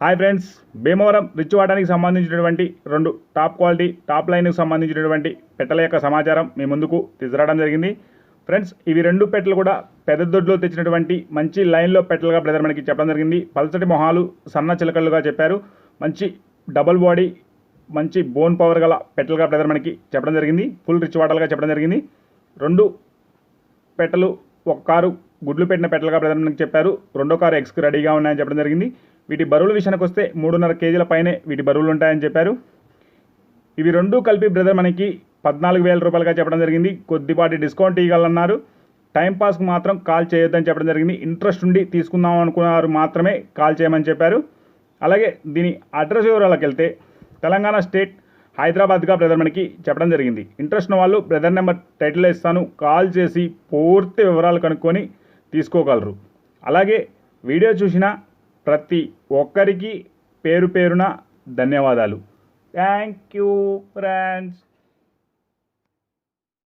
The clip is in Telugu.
హాయ్ ఫ్రెండ్స్ భీమవరం రిచ్ వాటానికి సంబంధించినటువంటి రెండు టాప్ క్వాలిటీ టాప్ లైన్కి సంబంధించినటువంటి పెట్టల యొక్క సమాచారం మీ ముందుకు తీసుకురావడం జరిగింది. ఫ్రెండ్స్ ఇవి రెండు పెట్టలు కూడా పెద్ద దొడ్లో తెచ్చినటువంటి మంచి లైన్లో పెట్టలుగా బ్రదర్ మనకి చెప్పడం జరిగింది. పల్చటి మొహాలు సన్న చిలకలుగా చెప్పారు. మంచి డబుల్ బాడీ మంచి బోన్ పవర్ గల పెట్టలుగా బ్రదర్ మనకి చెప్పడం జరిగింది. ఫుల్ రిచ్ వాటలుగా చెప్పడం జరిగింది. రెండు పెట్టలు ఒక కారు గుడ్లు పెట్టిన పెట్టలుగా బ్రదర్ మనకి చెప్పారు. రెండో కారు ఎక్స్కి రెడీగా ఉన్నాయని చెప్పడం జరిగింది. వీటి బరువుల విషయానికి వస్తే మూడున్నర కేజీల పైనే వీటి బరువులు ఉంటాయని చెప్పారు. ఇవి రెండు కలిపి బ్రదర్ మనకి పద్నాలుగు వేల రూపాయలుగా చెప్పడం జరిగింది. కొద్దిపాటి డిస్కౌంట్ ఇవ్వాలన్నారు. టైంపాస్కి మాత్రం కాల్ చేయొద్దని చెప్పడం జరిగింది. ఇంట్రెస్ట్ ఉండి తీసుకుందాం అనుకున్నారు మాత్రమే కాల్ చేయమని చెప్పారు. అలాగే దీని అడ్రస్ వివరాలకు వెళ్తే తెలంగాణ స్టేట్ హైదరాబాద్గా బ్రదర్ మనకి చెప్పడం జరిగింది. ఇంట్రెస్ట్ ఉన్న వాళ్ళు బ్రదర్ నెంబర్ టైటిల్లో ఇస్తాను. కాల్ చేసి పూర్తి వివరాలు కనుక్కొని తీసుకోగలరు. అలాగే వీడియో చూసిన ప్రతి ఒక్కరికి పేరు పేరున ధన్యవాదాలు. Thank you friends